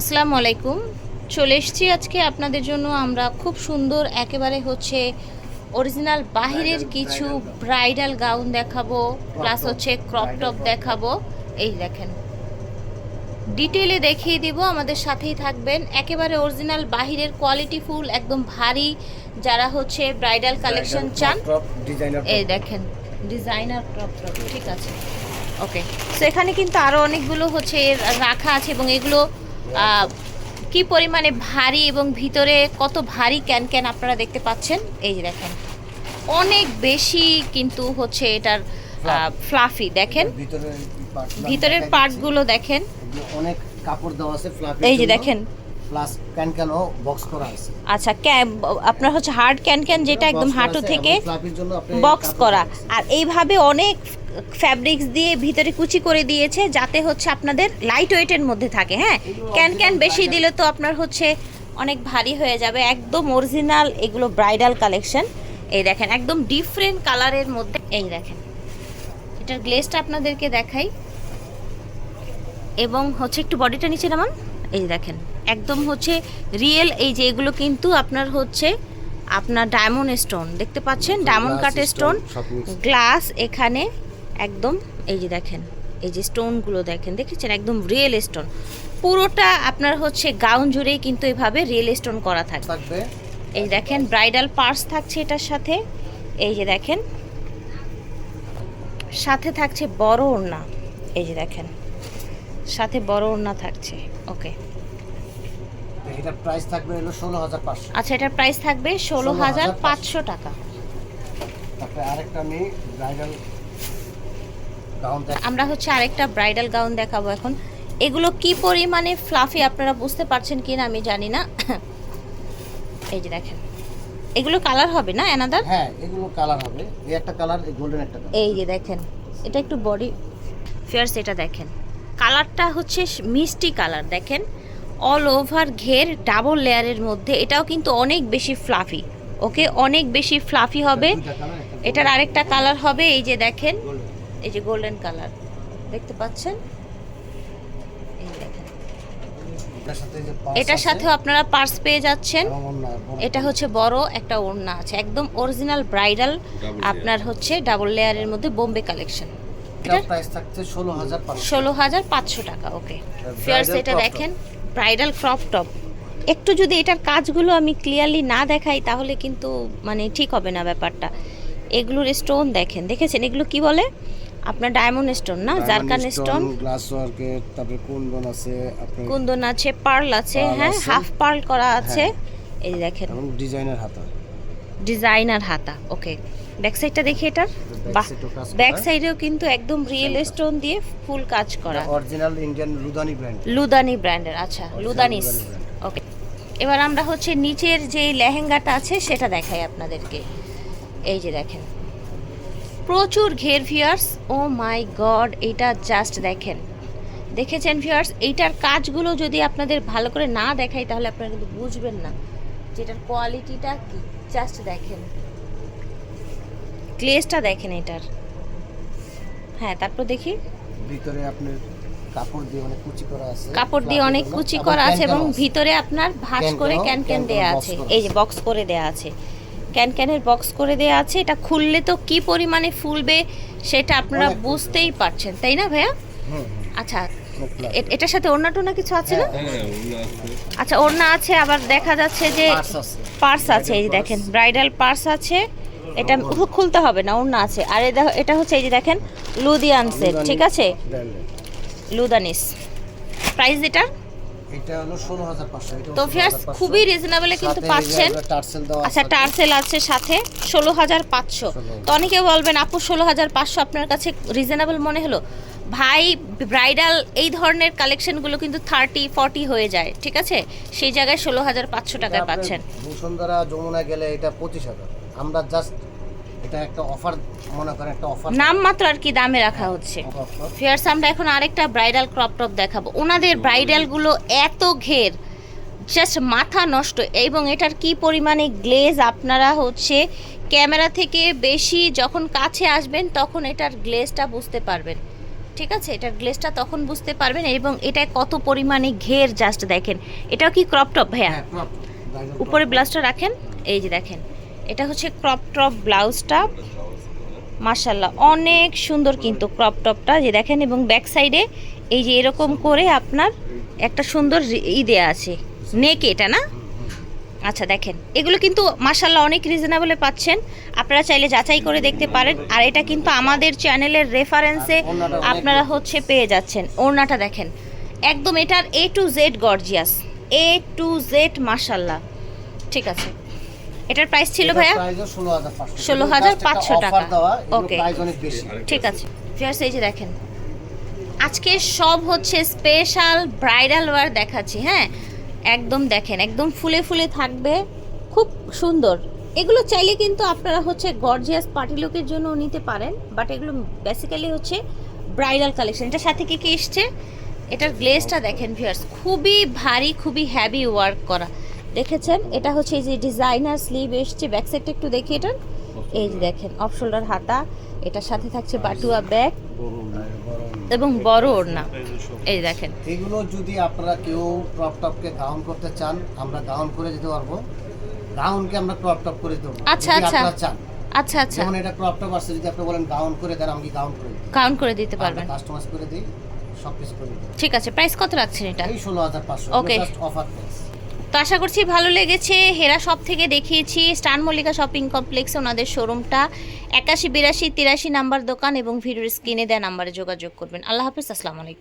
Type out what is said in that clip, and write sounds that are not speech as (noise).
আসসালামু আলাইকুম। চলে এসেছি আজকে আপনাদের জন্য। আমরা খুব সুন্দর একেবারে হচ্ছে অরিজিনাল বাহিরের কিছু ব্রাইডাল গাউন দেখাবো প্লাস হচ্ছে ক্রপ টপ দেখাবো। এই দেখেন। ডিটেলে দেখিয়ে দিব আমাদের সাথেই থাকবেন। একেবারে অরিজিনাল বাহিরের কোয়ালিটি ফুল একদম ভারী যারা হচ্ছে ব্রাইডাল কালেকশন চান। এই দেখেন ডিজাইনার ক্রপ টপ ঠিক আছে। ওকে তো এখানে কিন্তু আরও অনেকগুলো হচ্ছে রাখা আছে এবং এগুলো কি পরিমাণে ভারী এবং ভিতরে কত ভারী ক্যান ক্যান আপনারা দেখতে পাচ্ছেন? এই যে দেখেন। অনেক বেশি কিন্তু হচ্ছে এটার ফ্লাফি দেখেন? ভিতরের পার্টগুলো দেখেন। অনেক কাপড় দেওয়া আছে এই যে দেখেন প্লাস ক্যান ক্যানও বক্স করা আছে। আচ্ছা আপনার হচ্ছে হার্ড ক্যান ক্যান যেটা একদম হাঁটু থেকে বক্স করা। আর এইভাবে অনেক ফ্যাব্রিক্স দিয়ে ভিতরে কুচি করে দিয়েছে যাতে হচ্ছে আপনাদের লাইট ওয়েটের মধ্যে থাকে হ্যাঁ? ক্যান ক্যান বেশি দিলে তো আপনার হচ্ছে অনেক ভারী হয়ে যাবে। একদম অরিজিনাল এগুলো ব্রাইডাল কালেকশন এই দেখেন একদম ডিফারেন্ট কালারের মধ্যে এই দেখেন এটার গ্লেজটা আপনাদেরকে দেখাই। এবং হচ্ছে একটু বডিটা নিচে নামান। এই যে দেখেন একদম হচ্ছে রিয়েল এই যে এগুলো কিন্তু আপনার হচ্ছে আপনার ডায়মন্ড স্টোন দেখতে পাচ্ছেন? ডায়মন্ড কাট স্টোন গ্লাস এখানে একদম এই যে দেখেন এই যে স্টোনগুলো দেখেন দেখেছেন? একদম রিয়েল স্টোন পুরোটা আপনার হচ্ছে গাউন জুড়েই কিন্তু এভাবে রিয়েল স্টোন করা থাকে থাকবে। এই দেখেন ব্রাইডাল পার্স থাকছে এটার সাথে। এই যে দেখেন সাথে থাকছে বড় ওড়না। এই যে দেখেন সাথে বড় ওড়না থাকছে। ওকে এটা প্রাইস থাকবে হলো ষোলো হাজার পাঁচশো। আচ্ছা এটার প্রাইস থাকবে ষোলো হাজার পাঁচশো টাকা। তারপরে আরেকটা আমি ব্রাইডাল গাউন আমরা হচ্ছে আরেকটা ব্রাইডাল গাউন দেখাবো এখন। এগুলো কি পরিমাণে ফ্লাফি আপনারা বুঝতে পারছেন কি না আমি জানি না। (coughs) এই যে দেখেন। এগুলো কালার হবে না অ্যানাদার হ্যাঁ এগুলো কালার হবে। এই একটা কালার এই গোল্ডেন একটা কালার এই যে দেখেন। এটা একটু বডি ফেয়ার্স এটা দেখেন। কালারটা হচ্ছে মিষ্টি কালার দেখেন। অল ওভার ঘের ডাবল লেয়ারের মধ্যে এটাও কিন্তু অনেক বেশি ফ্লাফি ওকে অনেক বেশি ফ্লাফি হবে। এটার আরেকটা কালার হবে এই যে দেখেন এই যে গোল্ডেন কালার দেখতে পাচ্ছেন? এই দেখেন। এটার সাথেও আপনারা পার্স পেয়ে যাচ্ছেন। এটা হচ্ছে বড় একটা ওড়না আছে একদম অরিজিনাল ব্রাইডাল আপনার হচ্ছে ডাবল লেয়ারের মধ্যে বোম্বে কালেকশন এটার প্রাইস থাকছে টাকা ওকে ফিয়ার্স এটা দেখেন ব্রাইডাল ক্রপ টপ একটু যদি এটার কাজগুলো আমি ক্লিয়ারলি না দেখাই তাহলে কিন্তু মানে ঠিক হবে না ব্যাপারটা। এগুলোর স্টোন দেখেন দেখেছেন? এগুলো কি বলে? আপনার ডায়মন্ড স্টোন না? জারকান স্টোন গ্লাস ওয়ার্কের তারপরে কুন্দন আছে আপনার কুন্দন আছে পার্ল আছে হ্যাঁ হাফ পার্ল করা আছে। হ্যাঁ। এই যে দেখেন। ডিজাইনের হাতা। ডিজাইনার হাতা ওকে ব্যাক সাইডটা দেখি এটার। ব্যাক সাইডেও কিন্তু একদম রিয়েল স্টোন দিয়ে ফুল কাজ করা। Original Indian Ludhani brand Ludani ব্র্যান্ডের আচ্ছা লুদানিস লুদানি ওকে এবার আমরা হচ্ছে নিচের যে লেহেঙ্গাটা আছে সেটা দেখাই আপনাদেরকে। এই যে দেখেন। প্রচুর ঘের ভিয়ার্স ও মাই গড এটা জাস্ট দেখেন। দেখেছেন ভিউয়ার্স এইটার কাজগুলো যদি আপনাদের ভালো করে না দেখাই তাহলে আপনারা কিন্তু বুঝবেন না। যেটার কোয়ালিটিটা কি জাস্ট দেখেন। গ্লেজটা দেখেন এটার। হ্যাঁ তারপর দেখি। ভিতরে আপনার কাপড় দিয়ে অনেক কুচি করা আছে। কাপড় দিয়ে অনেক কুচি করা আছে এবং ভিতরে আপনার ভাঁজ করে ক্যান ক্যান দেয়া আছে। এই যে বক্স করে দেয়া আছে। ক্যান ক্যানের বক্স করে দেয়া আছে। এটা খুললে তো কি পরিমাণে ফুলবে সেটা আপনারা বুঝতেই পারছেন তাই না ভাইয়া? আচ্ছা এটার সাথে ওড়না টোনা কিছু আছে না? হ্যাঁ, আচ্ছা ওড়না আছে আবার দেখা যাচ্ছে যে পার্স আছে। এই দেখেন ব্রাইডাল পার্স আছে। এটা খুলতে হবে না অন্য আছে। আর এটা হচ্ছে এই যে দেখেন লুধিয়ান সেট ঠিক আছে? লুদানিস প্রাইস এটা হলো তো খুবই রিজনেবলে কিন্তু পাচ্ছেন। আচ্ছা টার্সেল আছে সাথে ষোলো হাজার পাঁচশো। তো অনেকে বলবেন আপু ষোলো হাজার পাঁচশো আপনার কাছে রিজনেবল মনে হলো? ভাই ব্রাইডাল এই ধরনের কালেকশনগুলো কিন্তু থার্টি ফর্টি হয়ে যায় ঠিক আছে? সেই জায়গায় ষোলো হাজার পাঁচশো টাকায় পাচ্ছেন। বসুন্ধরা যমুনা গেলে এটা পঁচিশ হাজার। আমরা জাস্ট এটা একটা অফার মনে করেন একটা অফার নাম মাত্র আর কি দামে রাখা হচ্ছে। ফিয়ার্স আমরা এখন আরেকটা ব্রাইডাল ক্রপ টপ দেখাবো। ওনাদের ব্রাইডালগুলো এত ঘের জাস্ট মাথা নষ্ট। এবং এটার কি পরিমাণে গ্লেজ আপনারা হচ্ছে ক্যামেরা থেকে বেশি যখন কাছে আসবেন তখন এটার গ্লেজটা বুঝতে পারবেন। ঠিক আছে? এটার গ্লেজটা তখন বুঝতে পারবেন এবং এটা কত পরিমাণে ঘের জাস্ট দেখেন। এটাও কি ক্রপ টপ ভাইয়া? হ্যাঁ উপরে। ব্লাউজটা রাখেন এই যে দেখেন। এটা হচ্ছে ক্রপ টপ ব্লাউজটা মার্শাল্লাহ অনেক সুন্দর কিন্তু ক্রপ টপটা যে দেখেন, এবং ব্যাক সাইডে এই যে এরকম করে আপনার একটা সুন্দর ই দেয়া আছে নেক এটা না? আচ্ছা দেখেন, এগুলো কিন্তু মার্শাল্লাহ অনেক রিজনেবলে পাচ্ছেন। আপনারা চাইলে যাচাই করে দেখতে পারেন। আর এটা কিন্তু আমাদের চ্যানেলের রেফারেন্সে আপনারা হচ্ছে পেয়ে যাচ্ছেন। ওড়নাটা দেখেন, একদম এটার A to Z gorgeous A to Z মার্শাল্লাহ ঠিক আছে। এটার প্রাইস ছিল ভাইয়া? ষোলো হাজার 16,500 16,500 Just একটা টাকা। বেশি। ঠিক আছে। ফিয়ার্স এই যে দেখেন। আজকে সব হচ্ছে স্পেশাল ব্রাইডাল ওয়ার দেখাচ্ছি হ্যাঁ? একদম দেখেন একদম ফুলে ফুলে থাকবে খুব সুন্দর। এগুলো চাইলে কিন্তু আপনারা হচ্ছে গর্জিয়াস পার্টি লুকের জন্য নিতে পারেন বাট এগুলো বেসিক্যালি হচ্ছে ব্রাইডাল কালেকশন এটার সাথে কি কি এসছে? এটার গ্লেজটা দেখেন ভিউয়ার্স খুবই ভারী খুবই হ্যাভি ওয়ার্ক করা। দেখেছেন? এটা হচ্ছে এই যে ডিজাইনার স্লিভ এসছে। ব্যাক সাইডটা একটু দেখি এটা এই যে দেখেন অফ শোল্ডার হাতা। এটার সাথে থাকছে বাটুয়া ব্যাগ এবং বড় ওড়না। এই দেখেন। এগুলো যদি আপনারা কেউ ক্রপ টপকে গাউন করতে চান আমরা গাউন করে দিতে পারব। গাউনকে আমরা ক্রপ টপ করে দেবো। আচ্ছা, আচ্ছা। আপনারা চান। আচ্ছা আচ্ছা। যেমন এটা ক্রপ টপ আসছে যদি আপনি বলেন গাউন করে দেন আমি গাউন করে কাউন্ট করে দিতে পারবেন। কাস্টমাইজ করে দিই সব কিছু করে দিই। ঠিক আছে প্রাইস কত রাখছেন এটা? এই ষোলো হাজার পাঁচশো। Okay. জাস্ট অফার প্রাইস তো আশা করছি ভালো লেগেছে। হেরা সব থেকে দেখিয়েছি, স্টার মল্লিকা শপিং কমপ্লেক্স, ওনাদের শোরুমটা। একাশি, বিরাশি, তিরাশি নাম্বার দোকান এবং ভিডিওর স্ক্রিনে দেওয়া নাম্বারে যোগাযোগ করবেন। আল্লাহ হাফিজ, আসসালামু আলাইকুম।